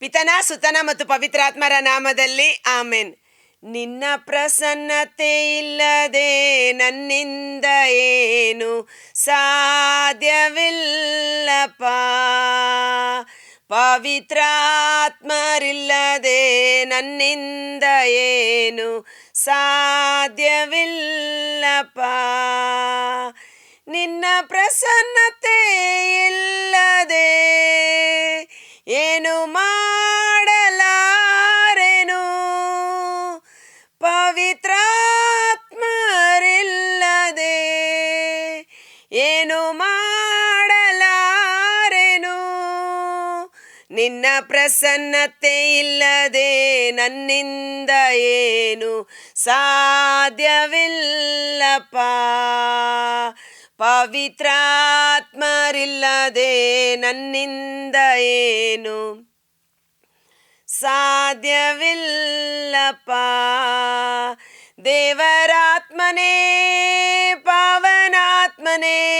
ಪಿತನ, ಸುತನ ಮತ್ತು ಪವಿತ್ರಾತ್ಮರ ನಾಮದಲ್ಲಿ ಆಮೆನ್. ನಿನ್ನ ಪ್ರಸನ್ನತೆ ಇಲ್ಲದೆ ನನ್ನಿಂದ ಏನು ಸಾಧ್ಯವಿಲ್ಲಪ್ಪ. ಪವಿತ್ರಾತ್ಮರಿಲ್ಲದೆ ನನ್ನಿಂದ ಏನು ಸಾಧ್ಯವಿಲ್ಲಪ್ಪ. ನಿನ್ನ ಪ್ರಸನ್ನತೆ ಇಲ್ಲದೆ ಏನು ಮಾಡಲಾರೆನು? ಪವಿತ್ರಾತ್ಮರಿಲ್ಲದೆ ಏನು ಮಾಡಲಾರೆನು? ನಿನ್ನ ಪ್ರಸನ್ನತೆ ಇಲ್ಲದೆ ನನ್ನಿಂದ ಏನು ಸಾಧ್ಯವಿಲ್ಲಪ್ಪ? ಪವಿತ್ರಾತ್ಮರಿಲ್ಲದೆ ನನ್ನಿಂದ ಏನು? ಸಾಧ್ಯವಿಲ್ಲಪ್ಪ. ದೇವರಾತ್ಮನೇ ಪಾವನಾತ್ಮನೇ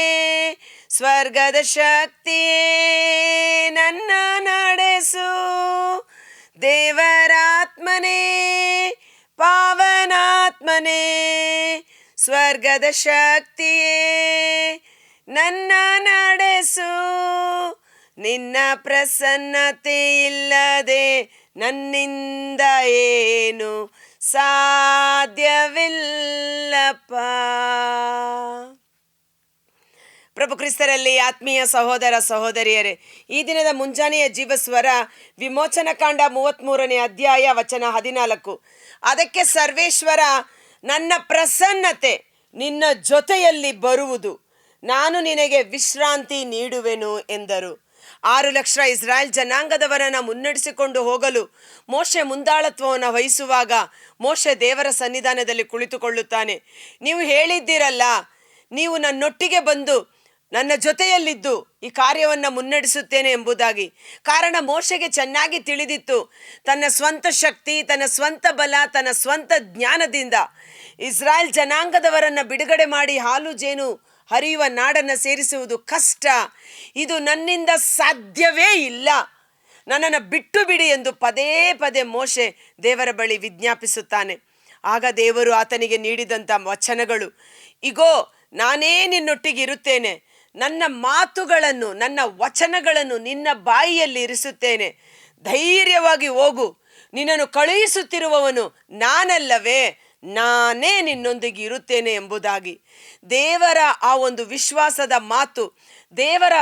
ಸ್ವರ್ಗದ ಶಕ್ತಿಯೇ ನನ್ನ ನಡೆಸು. ದೇವರಾತ್ಮನೇ ಪಾವನಾತ್ಮನೇ ಸ್ವರ್ಗದ ಶಕ್ತಿಯೇ, ನನ್ನ ನಡೆಸು. ನಿನ್ನ ಪ್ರಸನ್ನತೆ ಇಲ್ಲದೆ ನನ್ನಿಂದ ಏನು ಸಾಧ್ಯವಿಲ್ಲಪ್ಪ. ಪ್ರಭು ಕ್ರಿಸ್ತರಲ್ಲಿ ಆತ್ಮೀಯ ಸಹೋದರ ಸಹೋದರಿಯರೇ, ಈ ದಿನದ ಮುಂಜಾನೆಯ ಜೀವಸ್ವರ ವಿಮೋಚನಕಾಂಡ ಮೂವತ್ತ್ಮೂರನೇ ಅಧ್ಯಾಯ ವಚನ ಹದಿನಾಲ್ಕು. ಅದಕ್ಕೆ ಸರ್ವೇಶ್ವರ ನನ್ನ ಪ್ರಸನ್ನತೆ ನಿನ್ನ ಜೊತೆಯಲ್ಲಿ ಬರುವುದು. ನಾನು ನಿನಗೆ ವಿಶ್ರಾಂತಿ ನೀಡುವೆನು ಎಂದರು. ಆರು ಲಕ್ಷ ಇಸ್ರಾಯೇಲ್ ಜನಾಂಗದವರನ್ನ ಮುನ್ನಡೆಸಿಕೊಂಡು ಹೋಗಲು ಮೋಶೆ ಮುಂದಾಳತ್ವವನ್ನು ವಹಿಸುವಾಗ ಮೋಶೆ ದೇವರ ಸನ್ನಿಧಾನದಲ್ಲಿ ಕುಳಿತುಕೊಳ್ಳುತ್ತಾನೆ. ನೀವು ಹೇಳಿದ್ದೀರಲ್ಲ, ನೀವು ನನ್ನೊಟ್ಟಿಗೆ ಬಂದು ನನ್ನ ಜೊತೆಯಲ್ಲಿದ್ದು ಈ ಕಾರ್ಯವನ್ನು ಮುನ್ನಡೆಸುತ್ತೇನೆ ಎಂಬುದಾಗಿ. ಕಾರಣ ಮೋಶೆಗೆ ಚೆನ್ನಾಗಿ ತಿಳಿದಿತ್ತು. ತನ್ನ ಸ್ವಂತ ಶಕ್ತಿ, ತನ್ನ ಸ್ವಂತ ಬಲ, ತನ್ನ ಸ್ವಂತ ಜ್ಞಾನದಿಂದ ಇಸ್ರಾಯೇಲ್ ಜನಾಂಗದವರನ್ನು ಬಿಡುಗಡೆ ಮಾಡಿ ಹಾಲು ಜೇನು ಹರಿಯುವ ನಾಡನ್ನು ಸೇರಿಸುವುದು ಕಷ್ಟ. ಇದು ನನ್ನಿಂದ ಸಾಧ್ಯವೇ ಇಲ್ಲ. ನನ್ನನ್ನು ಬಿಟ್ಟು ಬಿಡಿ ಎಂದು ಪದೇ ಪದೇ ಮೋಶೆ ದೇವರ ಬಳಿ ವಿಜ್ಞಾಪಿಸುತ್ತಾನೆ. ಆಗ ದೇವರು ಆತನಿಗೆ ನೀಡಿದಂಥ ವಚನಗಳು, ಇಗೋ, ನಾನೇ ನಿನ್ನೊಟ್ಟಿಗೆ ಇರುತ್ತೇನೆ. ನನ್ನ ಮಾತುಗಳನ್ನು, ನನ್ನ ವಚನಗಳನ್ನು ನಿನ್ನ ಬಾಯಿಯಲ್ಲಿ ಇರಿಸುತ್ತೇನೆ. ಧೈರ್ಯವಾಗಿ ಹೋಗು. ನಿನ್ನನ್ನು ಕಳುಹಿಸುತ್ತಿರುವವನು ನಾನಲ್ಲವೇ. ನಾನೇ ನಿನ್ನೊಂದಿಗೆ ಇರುತ್ತೇನೆ ಎಂಬುದಾಗಿ. ದೇವರ ಆ ಒಂದು ವಿಶ್ವಾಸದ ಮಾತು, ದೇವರ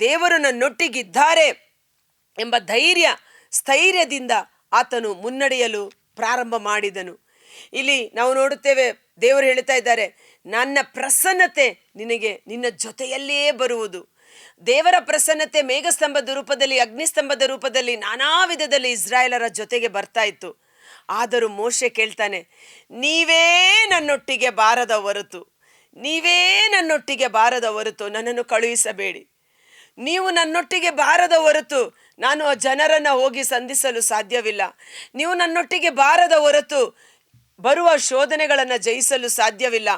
ದೇವರು ನನ್ನೊಟ್ಟಿಗಿದ್ದಾರೆ ಎಂಬ ಧೈರ್ಯ, ಸ್ಥೈರ್ಯದಿಂದ ಆತನು ಮುನ್ನಡೆಯಲು ಪ್ರಾರಂಭ ಮಾಡಿದನು. ಇಲ್ಲಿ ನಾವು ನೋಡುತ್ತೇವೆ ದೇವರು ಹೇಳ್ತಾ ಇದ್ದಾರೆ, ನನ್ನ ಪ್ರಸನ್ನತೆ ನಿನಗೆ, ನಿನ್ನ ಜೊತೆಯಲ್ಲಿಯೇ ಬರುವುದು. ದೇವರ ಪ್ರಸನ್ನತೆ ಮೇಘಸ್ತಂಭದ ರೂಪದಲ್ಲಿ ಅಗ್ನಿಸ್ತಂಭದ ರೂಪದಲ್ಲಿ, ನಾನಾ ವಿಧದಲ್ಲಿ ಇಸ್ರಾಯೇಲರ ಜೊತೆಗೆ ಬರ್ತಾ ಇತ್ತು. ಆದರೂ ಮೋಶೆ ಕೇಳ್ತಾನೆ, ನೀವೇ ನನ್ನೊಟ್ಟಿಗೆ ಬಾರದ ಹೊರತು, ನೀವೇ ನನ್ನೊಟ್ಟಿಗೆ ಬಾರದ ಹೊರತು, ನನ್ನನ್ನು ಕಳುಹಿಸಬೇಡಿ. ನೀವು ನನ್ನೊಟ್ಟಿಗೆ ಬಾರದ ಹೊರತು, ನಾನು ಆ ಜನರನ್ನು ಹೋಗಿ ಸಂಧಿಸಲು ಸಾಧ್ಯವಿಲ್ಲ. ನೀವು ನನ್ನೊಟ್ಟಿಗೆ ಬಾರದ ಹೊರತು ಬರುವ ಶೋಧನೆಗಳನ್ನು ಜಯಿಸಲು ಸಾಧ್ಯವಿಲ್ಲ.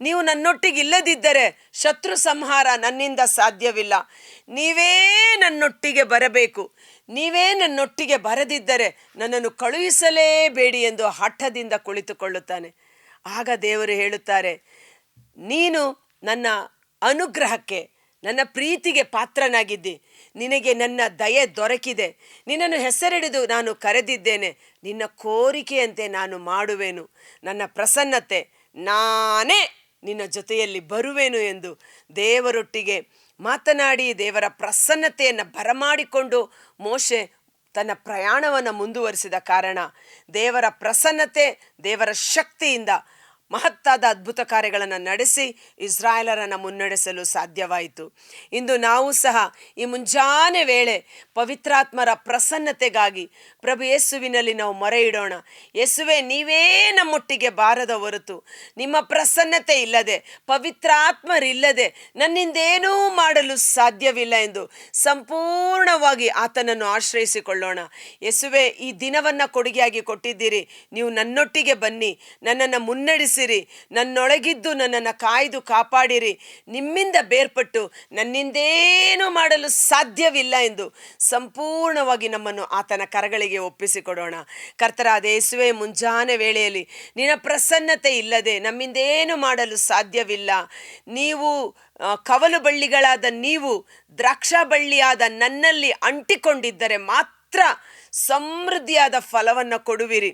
ನೀವು ನನ್ನೊಟ್ಟಿಗೆ ಇಲ್ಲದಿದ್ದರೆ ಶತ್ರು ಸಂಹಾರ ನನ್ನಿಂದ ಸಾಧ್ಯವಿಲ್ಲ. ನೀವೇ ನನ್ನೊಟ್ಟಿಗೆ ಬರಬೇಕು. ನೀವೇ ನನ್ನೊಟ್ಟಿಗೆ ಬರದಿದ್ದರೆ ನನ್ನನ್ನು ಕಳುಹಿಸಲೇಬೇಡಿ ಎಂದು ಹಠದಿಂದ ಕುಳಿತುಕೊಳ್ಳುತ್ತಾನೆ. ಆಗ ದೇವರು ಹೇಳುತ್ತಾರೆ, ನೀನು ನನ್ನ ಅನುಗ್ರಹಕ್ಕೆ ನನ್ನ ಪ್ರೀತಿಗೆ ಪಾತ್ರನಾಗಿದ್ದಿ. ನಿನಗೆ ನನ್ನ ದಯೆ ದೊರಕಿದೆ. ನಿನ್ನನ್ನು ಹೆಸರಿಡಿದು ನಾನು ಕರೆದಿದ್ದೇನೆ. ನಿನ್ನ ಕೋರಿಕೆಯಂತೆ ನಾನು ಮಾಡುವೆನು. ನನ್ನ ಪ್ರಸನ್ನತೆ, ನಾನೇ ನಿನ್ನ ಜೊತೆಯಲ್ಲಿ ಬರುವೆನು ಎಂದು ದೇವರೊಟ್ಟಿಗೆ ಮಾತನಾಡಿ ದೇವರ ಪ್ರಸನ್ನತೆಯನ್ನು ಬರಮಾಡಿಕೊಂಡು ಮೋಶೆ ತನ್ನ ಪ್ರಯಾಣವನ್ನು ಮುಂದುವರಿಸಿದ ಕಾರಣ ದೇವರ ಪ್ರಸನ್ನತೆ, ದೇವರ ಶಕ್ತಿಯಿಂದ ಮಹತ್ತಾದ ಅದ್ಭುತ ಕಾರ್ಯಗಳನ್ನು ನಡೆಸಿ ಇಸ್ರಾಯೇಲರನ್ನು ಮುನ್ನಡೆಸಲು ಸಾಧ್ಯವಾಯಿತು. ಇಂದು ನಾವು ಸಹ ಈ ಮುಂಜಾನೆ ವೇಳೆ ಪವಿತ್ರಾತ್ಮರ ಪ್ರಸನ್ನತೆಗಾಗಿ ಪ್ರಭು ಯೇಸುವಿನಲ್ಲಿ ನಾವು ಮೊರೆ ಇಡೋಣ ಯೇಸುವೆ, ನೀವೇ ನಮ್ಮೊಟ್ಟಿಗೆ ಬಾರದ ಹೊರತು ನಿಮ್ಮ ಪ್ರಸನ್ನತೆ ಇಲ್ಲದೆ ಪವಿತ್ರಾತ್ಮರಿಲ್ಲದೆ ನನ್ನಿಂದೇನೂ ಮಾಡಲು ಸಾಧ್ಯವಿಲ್ಲ ಎಂದು ಸಂಪೂರ್ಣವಾಗಿ ಆತನನ್ನು ಆಶ್ರಯಿಸಿಕೊಳ್ಳೋಣ. ಯೇಸುವೆ, ಈ ದಿನವನ್ನು ಕೊಡುಗೆಯಾಗಿ ಕೊಟ್ಟಿದ್ದೀರಿ. ನೀವು ನನ್ನೊಟ್ಟಿಗೆ ಬನ್ನಿ. ನನ್ನನ್ನು ಮುನ್ನಡೆಸಿ ನಡೆಸಿರಿ ನನ್ನೊಳಗಿದ್ದು ನನ್ನನ್ನು ಕಾಯ್ದು ಕಾಪಾಡಿರಿ. ನಿಮ್ಮಿಂದ ಬೇರ್ಪಟ್ಟು ನನ್ನಿಂದೇನು ಮಾಡಲು ಸಾಧ್ಯವಿಲ್ಲ ಎಂದು ಸಂಪೂರ್ಣವಾಗಿ ನಮ್ಮನ್ನು ಆತನ ಕರಗಳಿಗೆ ಒಪ್ಪಿಸಿಕೊಡೋಣ. ಕರ್ತರಾದ ಯೇಸುವೆ, ಮುಂಜಾನೆ ವೇಳೆಯಲ್ಲಿ ನಿನ್ನ ಪ್ರಸನ್ನತೆ ಇಲ್ಲದೆ ನಮ್ಮಿಂದೇನು ಮಾಡಲು ಸಾಧ್ಯವಿಲ್ಲ. ನೀವು ಕವಲು ಬಳ್ಳಿಗಳಾದ ನೀವು, ದ್ರಾಕ್ಷಾ ಬಳ್ಳಿಯಾದ ನನ್ನಲ್ಲಿ ಅಂಟಿಕೊಂಡಿದ್ದರೆ ಮಾತ್ರ ಸಮೃದ್ಧಿಯಾದ ಫಲವನ್ನು ಕೊಡುವಿರಿ.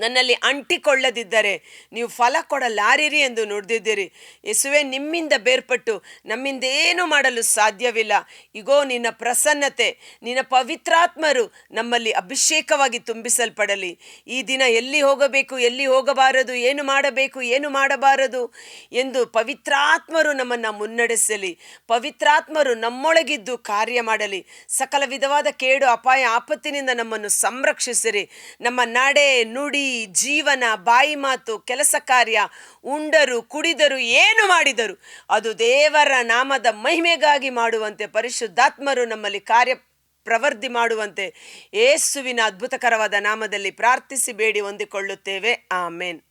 ನನ್ನಲ್ಲಿ ಅಂಟಿಕೊಳ್ಳದಿದ್ದರೆ ನೀವು ಫಲ ಕೊಡಲಾರಿರಿ ಎಂದು ನುಡಿದಿದ್ದೀರಿ. ಯೇಸುವೆ, ನಿಮ್ಮಿಂದ ಬೇರ್ಪಟ್ಟು ನಮ್ಮಿಂದ ಏನು ಮಾಡಲು ಸಾಧ್ಯವಿಲ್ಲ. ಇಗೋ, ನಿನ್ನ ಪ್ರಸನ್ನತೆ, ನಿನ್ನ ಪವಿತ್ರಾತ್ಮರು ನಮ್ಮಲ್ಲಿ ಅಭಿಷೇಕವಾಗಿ ತುಂಬಿಸಲ್ಪಡಲಿ. ಈ ದಿನ ಎಲ್ಲಿ ಹೋಗಬೇಕು, ಎಲ್ಲಿ ಹೋಗಬಾರದು, ಏನು ಮಾಡಬೇಕು, ಏನು ಮಾಡಬಾರದು ಎಂದು ಪವಿತ್ರಾತ್ಮರು ನಮ್ಮನ್ನು ಮುನ್ನಡೆಸಲಿ. ಪವಿತ್ರಾತ್ಮರು ನಮ್ಮೊಳಗಿದ್ದು ಕಾರ್ಯ ಮಾಡಲಿ. ಸಕಲ ವಿಧವಾದ ಕೇಡು, ಅಪಾಯ, ಆಪತ್ತಿನಿಂದ ನಮ್ಮನ್ನು ಸಂರಕ್ಷಿಸಿರಿ. ನಮ್ಮ ನಡೆ, ನುಡಿ ಜೀವನ, ಬಾಯಿ ಮಾತು, ಕೆಲಸ ಕಾರ್ಯ, ಉಂಡರು, ಕುಡಿದರು, ಏನು ಮಾಡಿದರು? ಅದು ದೇವರ ನಾಮದ ಮಹಿಮೆಗಾಗಿ ಮಾಡುವಂತೆ, ಪರಿಶುದ್ಧಾತ್ಮರು ನಮ್ಮಲ್ಲಿ ಕಾರ್ಯ ಪ್ರವರ್ಧಿ ಮಾಡುವಂತೆ, ಯೇಸುವಿನ ಅದ್ಭುತಕರವಾದ ನಾಮದಲ್ಲಿ ಪ್ರಾರ್ಥಿಸಿ, ಬೇಡಿ, ಹೊಂದಿಕೊಳ್ಳುತ್ತೇವೆ. ಆಮೇನ್.